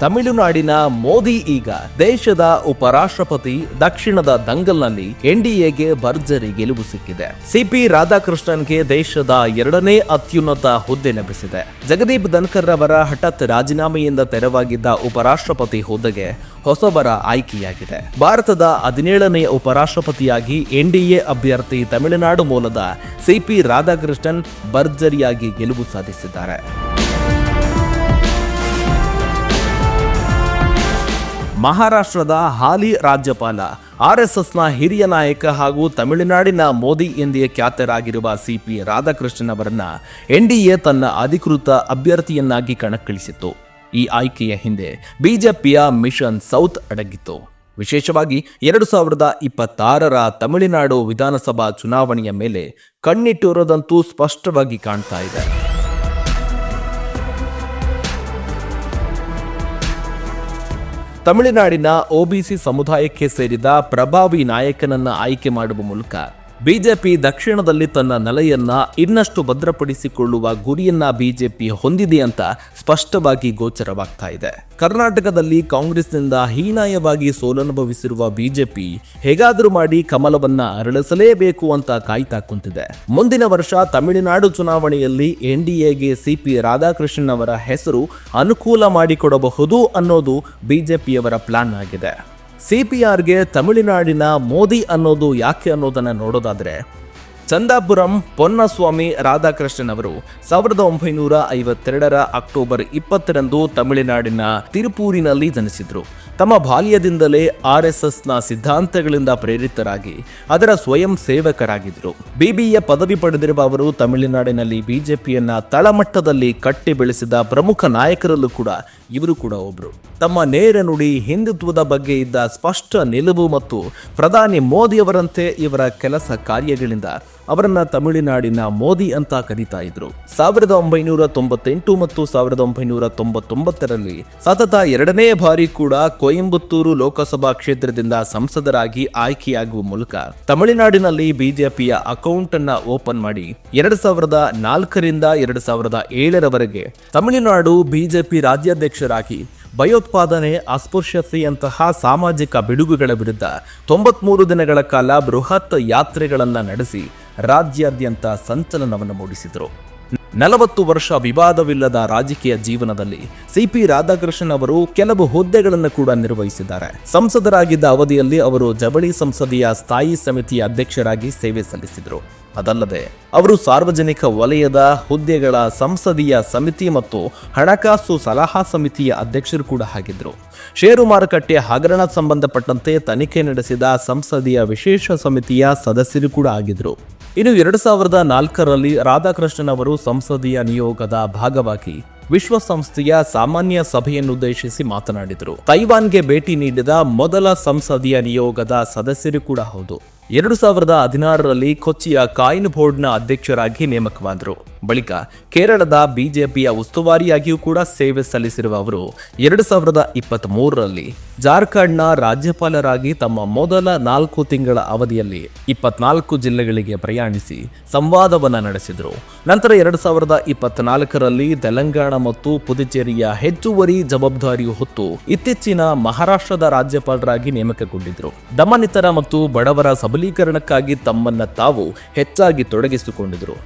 ತಮಿಳುನಾಡಿನ ಮೋದಿ ಈಗ ದೇಶದ ಉಪರಾಷ್ಟ್ರಪತಿ, ದಕ್ಷಿಣದ ದಂಗಲ್ನಲ್ಲಿ ಎನ್ಡಿಎಗೆ ಭರ್ಜರಿ ಗೆಲುವು ಸಿಕ್ಕಿದೆ. ಸಿಪಿ ರಾಧಾಕೃಷ್ಣನ್ಗೆ ದೇಶದ ಎರಡನೇ ಅತ್ಯುನ್ನತ ಹುದ್ದೆ ಲಭಿಸಿದೆ. ಜಗದೀಪ್ ಧನ್ಕರ್ ಅವರ ಹಠಾತ್ ರಾಜೀನಾಮೆಯಿಂದ ತೆರವಾಗಿದ್ದ ಉಪರಾಷ್ಟ್ರಪತಿ ಹುದ್ದೆಗೆ ಹೊಸಬರ ಆಯ್ಕೆಯಾಗಿದೆ. ಭಾರತದ ಹದಿನೇಳನೆಯ ಉಪರಾಷ್ಟ್ರಪತಿಯಾಗಿ ಎನ್ಡಿಎ ಅಭ್ಯರ್ಥಿ ತಮಿಳುನಾಡು ಮೂಲದ ಸಿಪಿ ರಾಧಾಕೃಷ್ಣನ್ ಭರ್ಜರಿಯಾಗಿ ಗೆಲುವು ಸಾಧಿಸಿದ್ದಾರೆ. ಮಹಾರಾಷ್ಟ್ರದ ಹಾಲಿ ರಾಜ್ಯಪಾಲ ಆರ್ಎಸ್ಎಸ್ನ ಹಿರಿಯ ನಾಯಕ ಹಾಗೂ ತಮಿಳುನಾಡಿನ ಮೋದಿ ಎಂದೇ ಖ್ಯಾತರಾಗಿರುವ ಸಿಪಿ ರಾಧಾಕೃಷ್ಣನ್ ಅವರನ್ನ ಎನ್ಡಿಎ ತನ್ನ ಅಧಿಕೃತ ಅಭ್ಯರ್ಥಿಯನ್ನಾಗಿ ಕಣಕ್ಕಿಳಿಸಿತ್ತು. ಈ ಆಯ್ಕೆಯ ಹಿಂದೆ ಬಿಜೆಪಿಯ ಮಿಷನ್ ಸೌತ್ ಅಡಗಿತ್ತು. ವಿಶೇಷವಾಗಿ ಎರಡು ಸಾವಿರದ ಇಪ್ಪತ್ತಾರರ ತಮಿಳುನಾಡು ವಿಧಾನಸಭಾ ಚುನಾವಣೆಯ ಮೇಲೆ ಕಣ್ಣಿಟ್ಟಿರೋದಂತೂ ಸ್ಪಷ್ಟವಾಗಿ ಕಾಣ್ತಾ ಇದೆ. ತಮಿಳುನಾಡಿನ ಒಬಿಸಿ ಸಮುದಾಯಕ್ಕೆ ಸೇರಿದ ಪ್ರಭಾವಿ ನಾಯಕನನ್ನ ಆಯ್ಕೆ ಮಾಡುವ ಮೂಲಕ ಬಿಜೆಪಿ ದಕ್ಷಿಣದಲ್ಲಿ ತನ್ನ ನೆಲೆಯನ್ನ ಇನ್ನಷ್ಟು ಭದ್ರಪಡಿಸಿಕೊಳ್ಳುವ ಗುರಿಯನ್ನ ಬಿಜೆಪಿ ಹೊಂದಿದೆ ಅಂತ ಸ್ಪಷ್ಟವಾಗಿ ಗೋಚರವಾಗ್ತಾ ಇದೆ. ಕರ್ನಾಟಕದಲ್ಲಿ ಕಾಂಗ್ರೆಸ್ನಿಂದ ಹೀನಾಯವಾಗಿ ಸೋಲನುಭವಿಸಿರುವ ಬಿಜೆಪಿ ಹೇಗಾದರೂ ಮಾಡಿ ಕಮಲವನ್ನ ಅರಳಿಸಲೇಬೇಕು ಅಂತ ಕಾಯ್ತಾ ಕುಂತಿದೆ. ಮುಂದಿನ ವರ್ಷ ತಮಿಳುನಾಡು ಚುನಾವಣೆಯಲ್ಲಿ ಎನ್ಡಿಎಗೆ ಸಿಪಿ ರಾಧಾಕೃಷ್ಣನ್ ಅವರ ಹೆಸರು ಅನುಕೂಲ ಮಾಡಿಕೊಡಬಹುದು ಅನ್ನೋದು ಬಿಜೆಪಿಯವರ ಪ್ಲಾನ್ ಆಗಿದೆ. ಸಿಪಿಆರ್ಗೆ ತಮಿಳುನಾಡಿನ ಮೋದಿ ಅನ್ನೋದು ಯಾಕೆ ಅನ್ನೋದನ್ನು ನೋಡೋದಾದರೆ, ಚಂದಾಪುರಂ ಪೊನ್ನಸ್ವಾಮಿ ರಾಧಾಕೃಷ್ಣನ್ ಅವರು ಸಾವಿರದ ಒಂಬೈನೂರ ಐವತ್ತೆರಡರ ಅಕ್ಟೋಬರ್ ಇಪ್ಪತ್ತರಂದು ತಮಿಳುನಾಡಿನ ತಿರುಪೂರಿನಲ್ಲಿ ಜನಿಸಿದ್ರು. ತಮ್ಮ ಬಾಲ್ಯದಿಂದಲೇ ಆರ್ ಎಸ್ ಎಸ್ನ ಸಿದ್ಧಾಂತಗಳಿಂದ ಪ್ರೇರಿತರಾಗಿ ಅದರ ಸ್ವಯಂ ಸೇವಕರಾಗಿದ್ದರು. ಬಿಬಿಎ ಪದವಿ ಪಡೆದಿರುವ ಅವರು ತಮಿಳುನಾಡಿನಲ್ಲಿ ಬಿಜೆಪಿಯನ್ನ ತಳಮಟ್ಟದಲ್ಲಿ ಕಟ್ಟಿ ಬೆಳೆಸಿದ ಪ್ರಮುಖ ನಾಯಕರಲ್ಲೂ ಕೂಡ ಇವರು ಕೂಡ ಒಬ್ರು. ತಮ್ಮ ನೇರ ನುಡಿ ಹಿಂದುತ್ವದ ಬಗ್ಗೆ ಇದ್ದ ಸ್ಪಷ್ಟ ನಿಲುವು ಮತ್ತು ಪ್ರಧಾನಿ ಮೋದಿಯವರಂತೆ ಇವರ ಕೆಲಸ ಕಾರ್ಯಗಳಿಂದ ಅವರನ್ನ ತಮಿಳುನಾಡಿನ ಮೋದಿ ಅಂತ ಕರೀತಾ ಇದ್ರು. ಸಾವಿರದ ಒಂಬೈನೂರ ತೊಂಬತ್ತೆಂಟು ಮತ್ತು ಸಾವಿರದ ಒಂಬೈನೂರ ತೊಂಬತ್ತೊಂಬತ್ತರಲ್ಲಿ ಸತತ ಎರಡನೇ ಬಾರಿ ಕೂಡ ಕೊಯಂಬತ್ತೂರು ಲೋಕಸಭಾ ಕ್ಷೇತ್ರದಿಂದ ಸಂಸದರಾಗಿ ಆಯ್ಕೆಯಾಗುವ ಮೂಲಕ ತಮಿಳುನಾಡಿನಲ್ಲಿ ಬಿಜೆಪಿಯ ಅಕೌಂಟ್ ಅನ್ನ ಓಪನ್ ಮಾಡಿ ಎರಡ್ ಸಾವಿರದ ನಾಲ್ಕರಿಂದ ಎರಡ್ ಸಾವಿರದ ಏಳರವರೆಗೆ ತಮಿಳುನಾಡು ಬಿಜೆಪಿ ರಾಜ್ಯಾಧ್ಯಕ್ಷರಾಗಿ ಭಯೋತ್ಪಾದನೆ ಅಸ್ಪೃಶ್ಯತೆಯಂತಹ ಸಾಮಾಜಿಕ ಬಿಡುಗುಗಳ ವಿರುದ್ಧ ತೊಂಬತ್ಮೂರು ದಿನಗಳ ಕಾಲ ಬೃಹತ್ ಯಾತ್ರೆಗಳನ್ನು ನಡೆಸಿ ರಾಜ್ಯಾದ್ಯಂತ ಸಂಚಲನವನ್ನು ಮೂಡಿಸಿದರು. ನಲವತ್ತು ವರ್ಷ ವಿವಾದವಿಲ್ಲದ ರಾಜಕೀಯ ಜೀವನದಲ್ಲಿ ಸಿಪಿ ರಾಧಾಕೃಷ್ಣನ್ ಅವರು ಕೆಲವು ಹುದ್ದೆಗಳನ್ನು ಕೂಡ ನಿರ್ವಹಿಸಿದ್ದಾರೆ. ಸಂಸದರಾಗಿದ್ದ ಅವಧಿಯಲ್ಲಿ ಅವರು ಜವಳಿ ಸಂಸದೀಯ ಸ್ಥಾಯಿ ಸಮಿತಿಯ ಅಧ್ಯಕ್ಷರಾಗಿ ಸೇವೆ ಸಲ್ಲಿಸಿದರು. ಅದಲ್ಲದೆ, ಅವರು ಸಾರ್ವಜನಿಕ ವಲಯದ ಹುದ್ದೆಗಳ ಸಂಸದೀಯ ಸಮಿತಿ ಮತ್ತು ಹಣಕಾಸು ಸಲಹಾ ಸಮಿತಿಯ ಅಧ್ಯಕ್ಷರು ಕೂಡ ಆಗಿದ್ರು ಷೇರು ಮಾರುಕಟ್ಟೆ ಹಗರಣ ಸಂಬಂಧಪಟ್ಟಂತೆ ತನಿಖೆ ನಡೆಸಿದ ಸಂಸದೀಯ ವಿಶೇಷ ಸಮಿತಿಯ ಸದಸ್ಯರು ಕೂಡ ಆಗಿದ್ರು ಇನ್ನು ಎರಡು ಸಾವಿರದ ನಾಲ್ಕರಲ್ಲಿ ರಾಧಾಕೃಷ್ಣನ್ ಅವರು ಸಂಸದೀಯ ನಿಯೋಗದ ಭಾಗವಾಗಿ ವಿಶ್ವಸಂಸ್ಥೆಯ ಸಾಮಾನ್ಯ ಸಭೆಯನ್ನುದ್ದೇಶಿಸಿ ಮಾತನಾಡಿದರು. ತೈವಾನ್ಗೆ ಭೇಟಿ ನೀಡಿದ ಮೊದಲ ಸಂಸದೀಯ ನಿಯೋಗದ ಸದಸ್ಯರು ಕೂಡ ಹೌದು. ಎರಡು ಸಾವಿರದ ಹದಿನಾರರಲ್ಲಿ ಕೊಚ್ಚಿಯ ಕಾಯಿನ್ ಬೋರ್ಡ್ನ ಅಧ್ಯಕ್ಷರಾಗಿ ನೇಮಕವಾದರು. ಬಳಿಕ ಕೇರಳದ ಬಿಜೆಪಿಯ ಉಸ್ತುವಾರಿಯಾಗಿಯೂ ಕೂಡ ಸೇವೆ ಸಲ್ಲಿಸಿರುವ ಅವರು ಎರಡು ಸಾವಿರದ ಇಪ್ಪತ್ತ್ ಮೂರರಲ್ಲಿ ಜಾರ್ಖಂಡ್ನ ರಾಜ್ಯಪಾಲರಾಗಿ ತಮ್ಮ ಮೊದಲ ನಾಲ್ಕು ತಿಂಗಳ ಅವಧಿಯಲ್ಲಿ ಇಪ್ಪತ್ನಾಲ್ಕು ಜಿಲ್ಲೆಗಳಿಗೆ ಪ್ರಯಾಣಿಸಿ ಸಂವಾದವನ್ನ ನಡೆಸಿದರು. ನಂತರ ಎರಡು ಸಾವಿರದ ಇಪ್ಪತ್ನಾಲ್ಕರಲ್ಲಿ ತೆಲಂಗಾಣ ಮತ್ತು ಪುದುಚೇರಿಯ ಹೆಚ್ಚುವರಿ ಜವಾಬ್ದಾರಿಯು ಹೊತ್ತು ಇತ್ತೀಚಿನ ಮಹಾರಾಷ್ಟ್ರದ ರಾಜ್ಯಪಾಲರಾಗಿ ನೇಮಕಗೊಂಡಿದ್ದರು. ದಮನಿತರ ಮತ್ತು ಬಡವರ ಸಬಲೀಕರಣಕ್ಕಾಗಿ ತಮ್ಮನ್ನ ತಾವು ಹೆಚ್ಚಾಗಿ ತೊಡಗಿಸಿಕೊಂಡಿದ್ರು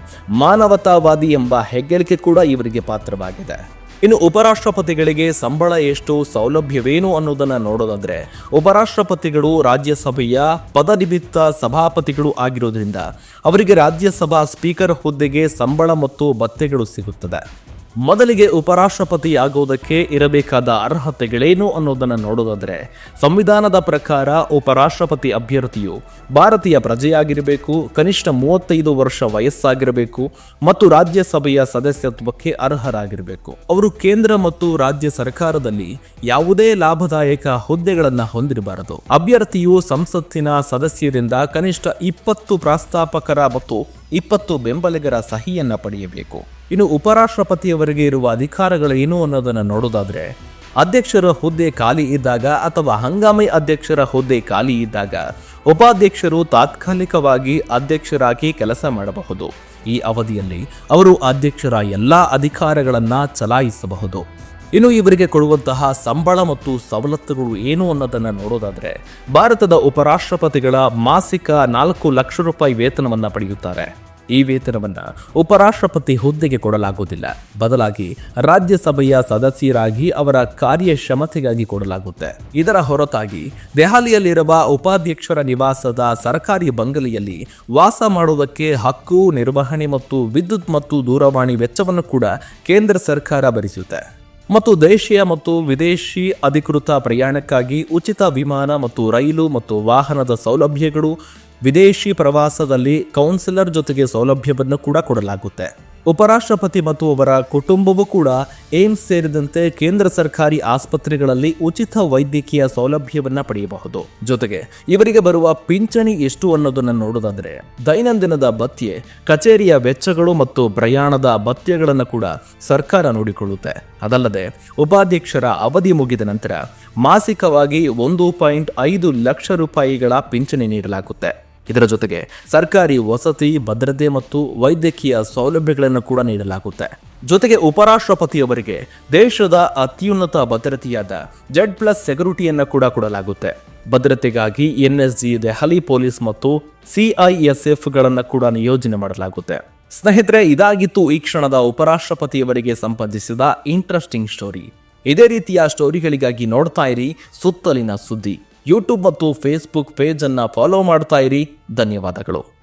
ಮಾನವತಾವಾದಿ ಎಂಬ ಹೆಗ್ಗಳಿಕೆ ಕೂಡ ಇವರಿಗೆ ಪಾತ್ರವಾಗಿದೆ. ಇನ್ನು ಉಪರಾಷ್ಟ್ರಪತಿಗಳಿಗೆ ಸಂಬಳ ಎಷ್ಟು, ಸೌಲಭ್ಯವೇನು ಅನ್ನೋದನ್ನು ನೋಡೋದಾದ್ರೆ, ಉಪರಾಷ್ಟ್ರಪತಿಗಳು ರಾಜ್ಯಸಭೆಯ ಪದನಿಮಿತ್ತ ಸಭಾಪತಿಗಳು ಆಗಿರೋದ್ರಿಂದ ಅವರಿಗೆ ರಾಜ್ಯಸಭಾ ಸ್ಪೀಕರ್ ಹುದ್ದೆಗೆ ಸಂಬಳ ಮತ್ತು ಭತ್ಯೆಗಳು ಸಿಗುತ್ತದೆ. ಮೊದಲಿಗೆ ಆಗುವುದಕ್ಕೆ ಇರಬೇಕಾದ ಅರ್ಹತೆಗಳೇನು ಅನ್ನೋದನ್ನು ನೋಡೋದಾದರೆ ಸಂವಿಧಾನದ ಪ್ರಕಾರ ಉಪರಾಷ್ಟ್ರಪತಿ ಅಭ್ಯರ್ಥಿಯು ಭಾರತೀಯ ಪ್ರಜೆಯಾಗಿರಬೇಕು, ಕನಿಷ್ಠ ಮೂವತ್ತೈದು ವರ್ಷ ವಯಸ್ಸಾಗಿರಬೇಕು ಮತ್ತು ರಾಜ್ಯಸಭೆಯ ಸದಸ್ಯತ್ವಕ್ಕೆ ಅರ್ಹರಾಗಿರಬೇಕು. ಅವರು ಕೇಂದ್ರ ಮತ್ತು ರಾಜ್ಯ ಸರ್ಕಾರದಲ್ಲಿ ಯಾವುದೇ ಲಾಭದಾಯಕ ಹುದ್ದೆಗಳನ್ನು ಹೊಂದಿರಬಾರದು. ಅಭ್ಯರ್ಥಿಯು ಸಂಸತ್ತಿನ ಸದಸ್ಯರಿಂದ ಕನಿಷ್ಠ ಇಪ್ಪತ್ತು ಪ್ರಾಸ್ತಾಪಕರ ಮತ್ತು ಇಪ್ಪತ್ತು ಬೆಂಬಲಿಗರ ಸಹಿಯನ್ನು ಪಡೆಯಬೇಕು. ಇನ್ನು ಉಪರಾಷ್ಟ್ರಪತಿಯವರಿಗೆ ಇರುವ ಅಧಿಕಾರಗಳೇನು ಅನ್ನೋದನ್ನು ನೋಡೋದಾದ್ರೆ, ಅಧ್ಯಕ್ಷರ ಹುದ್ದೆ ಖಾಲಿ ಇದ್ದಾಗ ಅಥವಾ ಹಂಗಾಮಿ ಅಧ್ಯಕ್ಷರ ಹುದ್ದೆ ಖಾಲಿ ಇದ್ದಾಗ ಉಪಾಧ್ಯಕ್ಷರು ತಾತ್ಕಾಲಿಕವಾಗಿ ಅಧ್ಯಕ್ಷರಾಗಿ ಕೆಲಸ ಮಾಡಬಹುದು. ಈ ಅವಧಿಯಲ್ಲಿ ಅವರು ಅಧ್ಯಕ್ಷರ ಎಲ್ಲ ಅಧಿಕಾರಗಳನ್ನು ಚಲಾಯಿಸಬಹುದು. ಇನ್ನು ಇವರಿಗೆ ಕೊಡುವಂತಹ ಸಂಬಳ ಮತ್ತು ಸವಲತ್ತುಗಳು ಏನು ಅನ್ನೋದನ್ನು ನೋಡೋದಾದ್ರೆ, ಭಾರತದ ಉಪರಾಷ್ಟ್ರಪತಿಗಳ ಮಾಸಿಕ ನಾಲ್ಕು ಲಕ್ಷ ರೂಪಾಯಿ ವೇತನವನ್ನು ಪಡೆಯುತ್ತಾರೆ. ಈ ವೇತನವನ್ನು ಉಪರಾಷ್ಟ್ರಪತಿ ಹುದ್ದೆಗೆ ಕೊಡಲಾಗುವುದಿಲ್ಲ. ಬದಲಾಗಿ ರಾಜ್ಯಸಭೆಯ ಸದಸ್ಯರಾಗಿ ಅವರ ಕಾರ್ಯಕ್ಷಮತೆಗಾಗಿ ಕೊಡಲಾಗುತ್ತೆ. ಇದರ ಹೊರತಾಗಿ ದೆಹಲಿಯಲ್ಲಿರುವ ಉಪಾಧ್ಯಕ್ಷರ ನಿವಾಸದ ಸರ್ಕಾರಿ ಬಂಗಲೆಯಲ್ಲಿ ವಾಸ ಮಾಡುವುದಕ್ಕೆ ಹಕ್ಕು, ನಿರ್ವಹಣೆ ಮತ್ತು ವಿದ್ಯುತ್ ಮತ್ತು ದೂರವಾಣಿ ವೆಚ್ಚವನ್ನು ಕೂಡ ಕೇಂದ್ರ ಸರ್ಕಾರ ಭರಿಸುತ್ತೆ. ಮತ್ತು ದೇಶೀಯ ಮತ್ತು ವಿದೇಶಿ ಅಧಿಕೃತ ಪ್ರಯಾಣಕ್ಕಾಗಿ ಉಚಿತ ವಿಮಾನ ಮತ್ತು ರೈಲು ಮತ್ತು ವಾಹನದ ಸೌಲಭ್ಯಗಳು ವಿದೇಶಿ ಪ್ರವಾಸದಲ್ಲಿ ಕೌನ್ಸಿಲರ್ ಜೊತೆಗೆ ಸೌಲಭ್ಯವನ್ನು ಕೂಡ ಕೊಡಲಾಗುತ್ತೆ. ಉಪರಾಷ್ಟ್ರಪತಿ ಮತ್ತು ಅವರ ಕುಟುಂಬವೂ ಕೂಡ ಏಮ್ಸ್ ಸೇರಿದಂತೆ ಕೇಂದ್ರ ಸರ್ಕಾರಿ ಆಸ್ಪತ್ರೆಗಳಲ್ಲಿ ಉಚಿತ ವೈದ್ಯಕೀಯ ಸೌಲಭ್ಯವನ್ನ ಪಡೆಯಬಹುದು. ಜೊತೆಗೆ ಇವರಿಗೆ ಬರುವ ಪಿಂಚಣಿ ಎಷ್ಟು ಅನ್ನೋದನ್ನು ನೋಡೋದಾದ್ರೆ, ದೈನಂದಿನದ ಭತ್ಯೆ, ಕಚೇರಿಯ ವೆಚ್ಚಗಳು ಮತ್ತು ಪ್ರಯಾಣದ ಭತ್ಯೆಗಳನ್ನು ಕೂಡ ಸರ್ಕಾರ ನೋಡಿಕೊಳ್ಳುತ್ತೆ. ಅದಲ್ಲದೆ ಉಪಾಧ್ಯಕ್ಷರ ಅವಧಿ ಮುಗಿದ ನಂತರ ಮಾಸಿಕವಾಗಿ ಒಂದು ಪಾಯಿಂಟ್ ಐದು ಲಕ್ಷ ರೂಪಾಯಿಗಳ ಪಿಂಚಣಿ ನೀಡಲಾಗುತ್ತೆ. ಇದರ ಜೊತೆಗೆ ಸರ್ಕಾರಿ ವಸತಿ, ಭದ್ರತೆ ಮತ್ತು ವೈದ್ಯಕೀಯ ಸೌಲಭ್ಯಗಳನ್ನು ಕೂಡ ನೀಡಲಾಗುತ್ತೆ. ಜೊತೆಗೆ ಉಪರಾಷ್ಟ್ರಪತಿಯವರಿಗೆ ದೇಶದ ಅತ್ಯುನ್ನತ ಭದ್ರತೆಯಾದ ಜೆಡ್ ಪ್ಲಸ್ ಸೆಕ್ಯೂರಿಟಿಯನ್ನು ಕೂಡ ಕೊಡಲಾಗುತ್ತೆ. ಭದ್ರತೆಗಾಗಿ ಎನ್ಎಸ್ಜಿ, ದೆಹಲಿ ಪೊಲೀಸ್ ಮತ್ತು ಸಿಐಎಸ್ಎಫ್ಗಳನ್ನು ಕೂಡ ನಿಯೋಜನೆ ಮಾಡಲಾಗುತ್ತೆ. ಸ್ನೇಹಿತರೆ, ಇದಾಗಿತ್ತು ಈ ಕ್ಷಣದ ಉಪರಾಷ್ಟ್ರಪತಿಯವರಿಗೆ ಸಂಬಂಧಿಸಿದ ಇಂಟ್ರೆಸ್ಟಿಂಗ್ ಸ್ಟೋರಿ. ಇದೇ ರೀತಿಯ ಸ್ಟೋರಿಗಳಿಗಾಗಿ ನೋಡ್ತಾ ಇರಿ ಸುತ್ತಲಿನ ಸುದ್ದಿ. ಯೂಟ್ಯೂಬ್ ಮತ್ತು ಫೇಸ್ಬುಕ್ ಪೇಜನ್ನು ಫಾಲೋ ಮಾಡ್ತಾ ಇರಿ. ಧನ್ಯವಾದಗಳು.